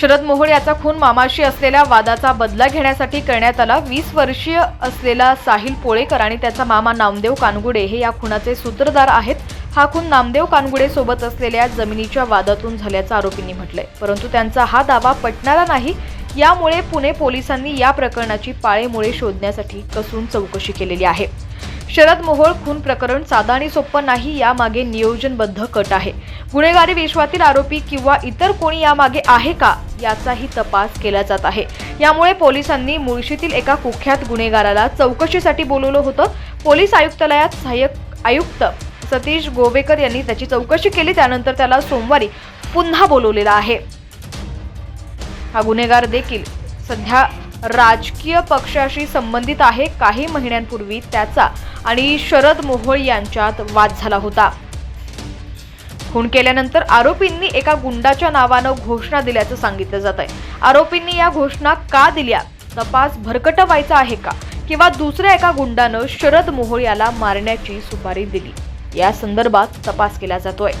शरद मोहोळ याचा खून मामाशी असलेल्या वादाचा बदला घेण्यासाठी करण्यात आला. वीस वर्षीय असलेला साहिल पोळेकर आणि त्याचा मामा नामदेव कानगुडे हे या खुनाचे सूत्रधार आहेत. हा खून नामदेव कानगुडे सोबत असलेल्या जमिनीच्या वादातून झाल्याचं आरोपींनी म्हटलंय. परंतु त्यांचा हा दावा पटणारा नाही. यामुळे पुणे पोलिसांनी या प्रकरणाची पाळेमुळे शोधण्यासाठी कसून चौकशी केलेली आहे. शरद मोहोळ खून प्रकरण साधा आणि सोपं नाही यामागे नियोजनबद्ध कट आहे. गुन्हेगारी विश्वातील आरोपी किंवा इतर कोणी यामागे आहे का याचाही तपास केला जात आहे. यामुळे पोलिसांनी मुळशीतील एका कुख्यात गुन्हेगाराला चौकशीसाठी बोलवलं होतं. पोलीस आयुक्तालयात सहाय्यक आयुक्त सतीश गोवेकर यांनी त्याची चौकशी केली त्यानंतर त्याला सोमवारी पुन्हा बोलवलेला आहे. हा गुन्हेगार देखील सध्या राजकीय पक्षाशी संबंधित आहे काही महिन्यांपूर्वी त्याचा आणि शरद मोहोळ यांच्यात वाद झाला होता. खून केल्यानंतर आरोपींनी एका गुंडाच्या नावानं घोषणा दिल्याचं सांगितलं जात आहे आरोपींनी या घोषणा का दिल्या? तपास भरकटवायचा आहे का? किंवा दुसऱ्या एका गुंडानं शरद मोहोळ याला मारण्याची सुपारी दिली? या संदर्भात तपास केला जातोय.